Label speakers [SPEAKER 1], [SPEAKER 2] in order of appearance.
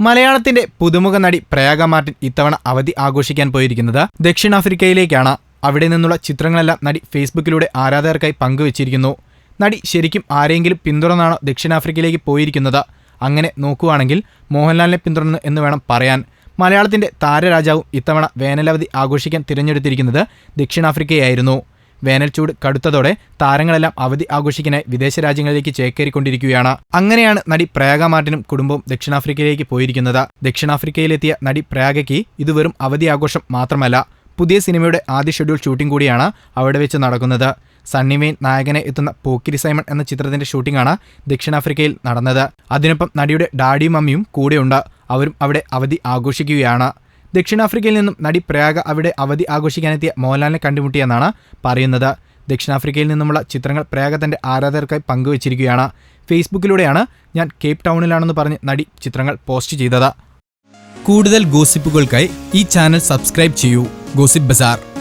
[SPEAKER 1] മലയാളത്തിന്റെ പുതുമുഖ നടി പ്രയാഗ മാർട്ടിൻ ഇത്തവണ അവധി ആഘോഷിക്കാൻ പോയിരിക്കുന്നത് ദക്ഷിണാഫ്രിക്കയിലേക്കാണ്. അവിടെ നിന്നുള്ള ചിത്രങ്ങളെല്ലാം നടി ഫേസ്ബുക്കിലൂടെ ആരാധകർക്കായി പങ്കുവച്ചിരിക്കുന്നു. നടി ശരിക്കും ആരെങ്കിലും പിന്തുടർന്നാണോ ദക്ഷിണാഫ്രിക്കയിലേക്ക് പോയിരിക്കുന്നത്? അങ്ങനെ നോക്കുവാണെങ്കിൽ മോഹൻലാലിനെ പിന്തുടർന്നു എന്ന് വേണം പറയാൻ. മലയാളത്തിന്റെ താരരാജാവും ഇത്തവണ വേനലവധി ആഘോഷിക്കാൻ തിരഞ്ഞെടുത്തിരിക്കുന്നത് ദക്ഷിണാഫ്രിക്കയായിരുന്നു. വേനൽച്ചൂട് കടുത്തതോടെ താരങ്ങളെല്ലാം അവധി ആഘോഷിക്കാനായി വിദേശ രാജ്യങ്ങളിലേക്ക് ചേക്കേറിക്കൊണ്ടിരിക്കുകയാണ്. അങ്ങനെയാണ് നടി പ്രയാഗ മാർട്ടിനും കുടുംബവും ദക്ഷിണാഫ്രിക്കയിലേക്ക് പോയിരിക്കുന്നത്. ദക്ഷിണാഫ്രിക്കയിലെത്തിയ നടി പ്രയാഗയ്ക്ക് ഇത് വെറും അവധി ആഘോഷം മാത്രമല്ല പുതിയ സിനിമയുടെ ആദ്യ ഷെഡ്യൂൾ ഷൂട്ടിംഗ് കൂടിയാണ് അവിടെ വെച്ച് നടക്കുന്നത്. സണ്ണി നായകനെ എത്തുന്ന പോക്കിരി സൈമൺ എന്ന ചിത്രത്തിന്റെ ഷൂട്ടിംഗാണ് ദക്ഷിണാഫ്രിക്കയിൽ നടന്നത്. അതിനൊപ്പം നടിയുടെ ഡാഡിയും മമ്മിയും കൂടെയുണ്ട്. അവരും അവിടെ അവധി ആഘോഷിക്കുകയാണ്. ദക്ഷിണാഫ്രിക്കയിൽ നിന്നും നടി പ്രയാഗ അവിടെ അവധി ആഘോഷിക്കാനെത്തിയ മോഹൻലാലിനെ കണ്ടുമുട്ടിയെന്നാണ് പറയുന്നത്. ദക്ഷിണാഫ്രിക്കയിൽ നിന്നുമുള്ള ചിത്രങ്ങൾ പ്രയാഗ തന്റെ ആരാധകർക്കായി പങ്കുവച്ചിരിക്കുകയാണ്. ഫേസ്ബുക്കിലൂടെയാണ് ഞാൻ കേപ്പ് ടൗണിലാണെന്ന് പറഞ്ഞ് നടി ചിത്രങ്ങൾ പോസ്റ്റ് ചെയ്തത്. കൂടുതൽ ഗോസിപ്പുകൾക്കായി ഈ ചാനൽ സബ്സ്ക്രൈബ് ചെയ്യൂ. Gossip bazaar.